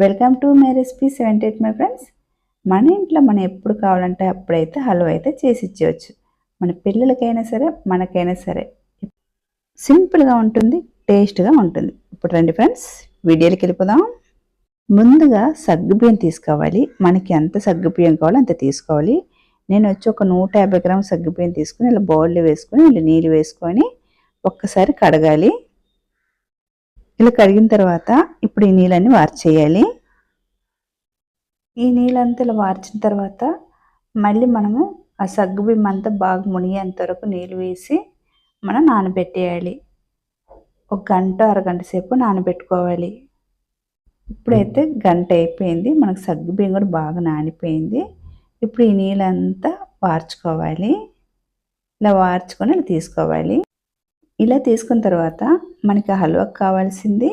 Welcome to my recipe seventy eight my friends. మన ఇంట్లో మనం ఎప్పుడు కావాలంటే అప్పుడైతే హల్వా అయితే చేసి ఇచ్చేయచ్చు. మన పిల్లలకైనా సరే మనకైనా సరే. సింపుల్గా ఉంటుంది టేస్ట్గా ఉంటుంది. ఇప్పుడు రండి ఫ్రెండ్స్ వీడియోకి వెళ్ళిపోదాం. ముందుగా సగ్గుబియ్యం తీసుకోవాలి. మనకి ఎంత సగ్గుబియ్యం కావాలో అంత తీసుకోవాలి. నేను వచ్చి ఒక నూట యాభై గ్రామ్ సగ్గుబియ్యం తీసుకుని ఇలా బౌల్లో వేసుకొని ఇలా నీళ్ళు వేసుకొని ఒక్కసారి కడగాలి. ఇలా కడిగిన తర్వాత ఇప్పుడు ఈ నీళ్ళని వార్చేయాలి ఈ నీళ్ళంతా ఇలా వార్చిన తర్వాత మళ్ళీ మనము ఆ సగ్గు బియ్యం అంతా బాగా మునిగేంత వరకు నీళ్ళు వేసి మనం నానబెట్టేయాలి. ఒక గంట అరగంట సేపు నానబెట్టుకోవాలి. ఇప్పుడైతే గంట అయిపోయింది. మనకు సగ్గుబియ్యం కూడా బాగా నానిపోయింది. ఇప్పుడు ఈ నీళ్ళంతా వార్చుకోవాలి. ఇలా వార్చుకొని ఇలా తీసుకోవాలి. ఇలా తీసుకున్న తర్వాత మనకి హల్వాకి కావాల్సింది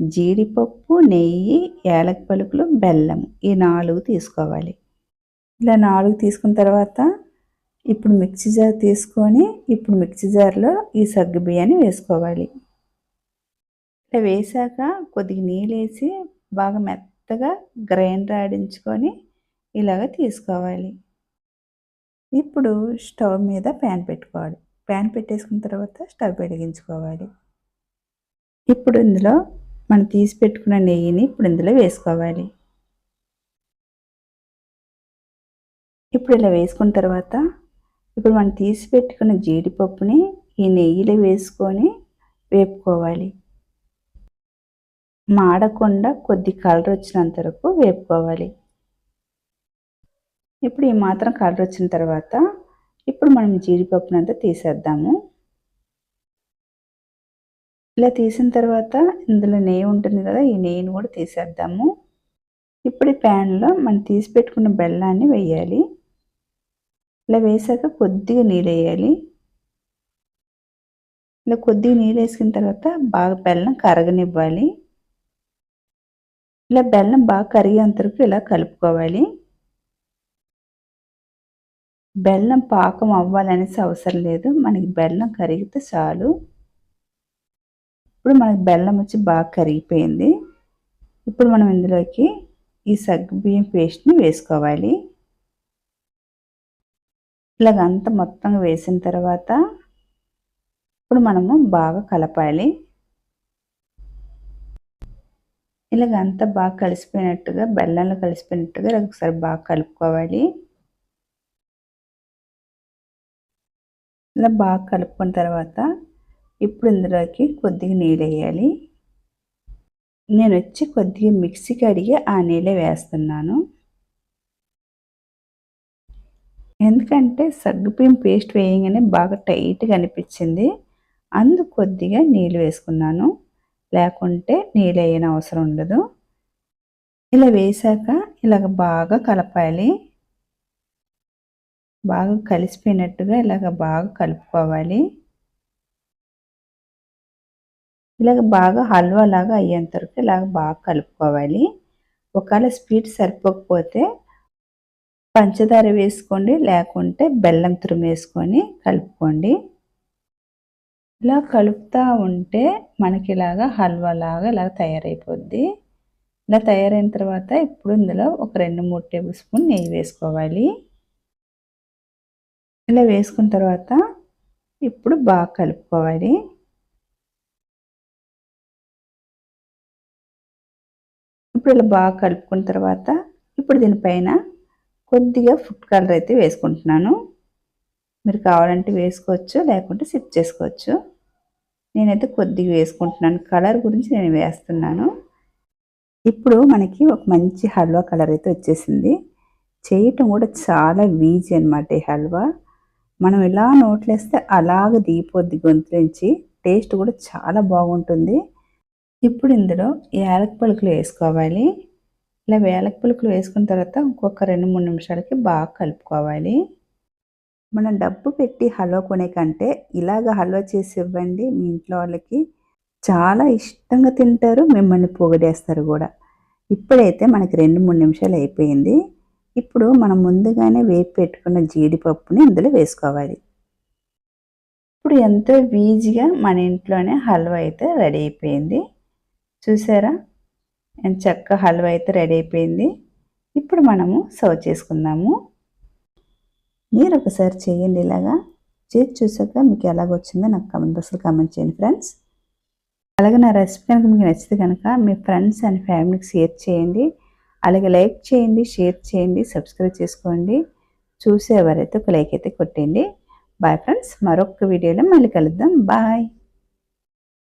జీడిపప్పు నెయ్యి ఏలక పలుకులు బెల్లం ఈ నాలుగు తీసుకోవాలి. ఇలా నాలుగు తీసుకున్న తర్వాత ఇప్పుడు మిక్సీ జార్ తీసుకొని ఇప్పుడు మిక్సీ జార్లో ఈ సగ్గు బియ్యాన్ని వేసుకోవాలి. ఇలా వేసాక కొద్దిగా నీళ్ళు వేసి బాగా మెత్తగా గ్రైండర్ ఆడించుకొని ఇలాగ తీసుకోవాలి. ఇప్పుడు స్టవ్ మీద ప్యాన్ పెట్టుకోవాలి. ప్యాన్ పెట్టేసుకున్న తర్వాత స్టవ్ వెలిగించుకోవాలి. ఇప్పుడు ఇందులో మనం తీసి పెట్టుకున్న నెయ్యిని ఇప్పుడు ఇందులో వేసుకోవాలి. ఇప్పుడు ఇలా వేసుకున్న తర్వాత ఇప్పుడు మనం తీసి పెట్టుకున్న జీడిపప్పుని ఈ నెయ్యిలో వేసుకొని వేపుకోవాలి. మాడకుండా కొద్ది కలర్ వచ్చినంత వరకు వేపుకోవాలి. ఇప్పుడు ఈ మాత్రం కలర్ వచ్చిన తర్వాత ఇప్పుడు మనం జీడిపప్పునంతా తీసేద్దాము. ఇలా తీసిన తర్వాత ఇందులో నెయ్యి ఉంటుంది కదా ఈ నెయ్యిని కూడా తీసేద్దాము. ఇప్పుడు ఈ ప్యాన్లో మనం తీసి పెట్టుకున్న బెల్లాన్ని వేయాలి. ఇలా వేసాక కొద్దిగా నీళ్ళు వేయాలి. ఇలా కొద్దిగా నీళ్ళు వేసుకున్న తర్వాత బాగా బెల్లం కరగనివ్వాలి. ఇలా బెల్లం బాగా కరిగేంతవరకు ఇలా కలుపుకోవాలి. బెల్లం పాకం అవ్వాలనేసి అవసరం లేదు. మనకి బెల్లం కరిగితే చాలు. ఇప్పుడు మనకి బెల్లం వచ్చి బాగా కరిగిపోయింది. ఇప్పుడు మనం ఇందులోకి ఈ సగ్గుబియ్యం పేస్ట్ని వేసుకోవాలి. ఇలాగంతా మొత్తంగా మొత్తం వేసిన తర్వాత ఇప్పుడు మనము బాగా కలపాలి. ఇలాగంతా బాగా కలిసిపోయినట్టుగా బెల్లంలో కలిసిపోయినట్టుగా ఒకసారి బాగా కలుపుకోవాలి. ఇలా బాగా కలుపుకున్న తర్వాత ఇప్పుడు ఇందులోకి కొద్దిగా నీళ్ళు వేయాలి. నేను వచ్చి కొద్దిగా మిక్సీ కడిగి ఆ నీళ్ళే వేస్తున్నాను. ఎందుకంటే సగ్గుపిం పేస్ట్ వేయగానే బాగా టైట్గా అనిపించింది అందు కొద్దిగా నీళ్ళు వేసుకున్నాను. లేకుంటే నీళ్ళు వేయని అవసరం ఉండదు. ఇలా వేసాక ఇలాగ బాగా కలపాలి. బాగా కలిసిపోయినట్టుగా ఇలాగ బాగా కలుపుకోవాలి. ఇలాగ బాగా హల్వా లాగా అయ్యేంత వరకు ఇలాగ బాగా కలుపుకోవాలి. ఒకవేళ స్వీట్ సరిపోకపోతే పంచదార వేసుకోండి లేకుంటే బెల్లం తురుము వేసుకొని కలుపుకోండి. ఇలా కలుపుతూ ఉంటే మనకి ఇలాగా హల్వా లాగా ఇలా తయారైపోద్ది. ఇలా తయారైన తర్వాత ఇప్పుడు ఇందులో ఒక రెండు మూడు టేబుల్ స్పూన్ నెయ్యి వేసుకోవాలి. ఇలా వేసుకున్న తర్వాత ఇప్పుడు బాగా కలుపుకోవాలి. ఇప్పుడు ఇలా బాగా కలుపుకున్న తర్వాత ఇప్పుడు దీనిపైన కొద్దిగా ఫుడ్ కలర్ అయితే వేసుకుంటున్నాను. మీరు కావాలంటే వేసుకోవచ్చు లేకుంటే సిప్ చేసుకోవచ్చు. నేనైతే కొద్దిగా వేసుకుంటున్నాను. కలర్ గురించి నేను వేస్తున్నాను. ఇప్పుడు మనకి ఒక మంచి హల్వా కలర్ అయితే వచ్చేసింది. చేయటం కూడా చాలా ఈజీ అనమాట ఈ హల్వా. మనం ఇలా నోట్లేస్తే అలాగ దిగిపోద్ది గొంతు నుంచి టేస్ట్ కూడా చాలా బాగుంటుంది. ఇప్పుడు ఇందులో ఏలక పలుకులు వేసుకోవాలి. ఇలా వేలక పలుకులు వేసుకున్న తర్వాత ఇంకొక రెండు మూడు నిమిషాలకి బాగా కలుపుకోవాలి. మనం డబ్బు పెట్టి హల్వా కొనే కంటే ఇలాగ హల్వా చేసి ఇవ్వండి మీ ఇంట్లో వాళ్ళకి చాలా ఇష్టంగా తింటారు మిమ్మల్ని పొగడేస్తారు కూడా. ఇప్పుడైతే మనకి రెండు మూడు నిమిషాలు అయిపోయింది. ఇప్పుడు మనం ముందుగానే వేపి పెట్టుకున్న జీడిపప్పుని ఇందులో వేసుకోవాలి. ఇప్పుడు ఎంతో ఈజీగా మన ఇంట్లోనే హల్వా అయితే రెడీ అయిపోయింది. చూసారా? అండ్ చక్క హల్వా అయితే రెడీ అయిపోయింది. ఇప్పుడు మనము సర్వ్ చేసుకుందాము. మీరు ఒకసారి చేయండి ఇలాగా. చేసి చూసాక మీకు ఎలాగొచ్చిందో నాకు కమెంట్ బాక్స్లో కమెంట్ చేయండి ఫ్రెండ్స్ అలాగే నా రెసిపీ కనుక మీకు నచ్చితే కనుక మీ ఫ్రెండ్స్ అండ్ ఫ్యామిలీకి షేర్ చేయండి. అలాగే లైక్ చేయండి షేర్ చేయండి సబ్స్క్రైబ్ చేసుకోండి. చూసేవారైతే ఒక లైక్ అయితే కొట్టండి. బాయ్ ఫ్రెండ్స్ మరొక వీడియోలో మళ్ళీ కలుద్దాం. బాయ్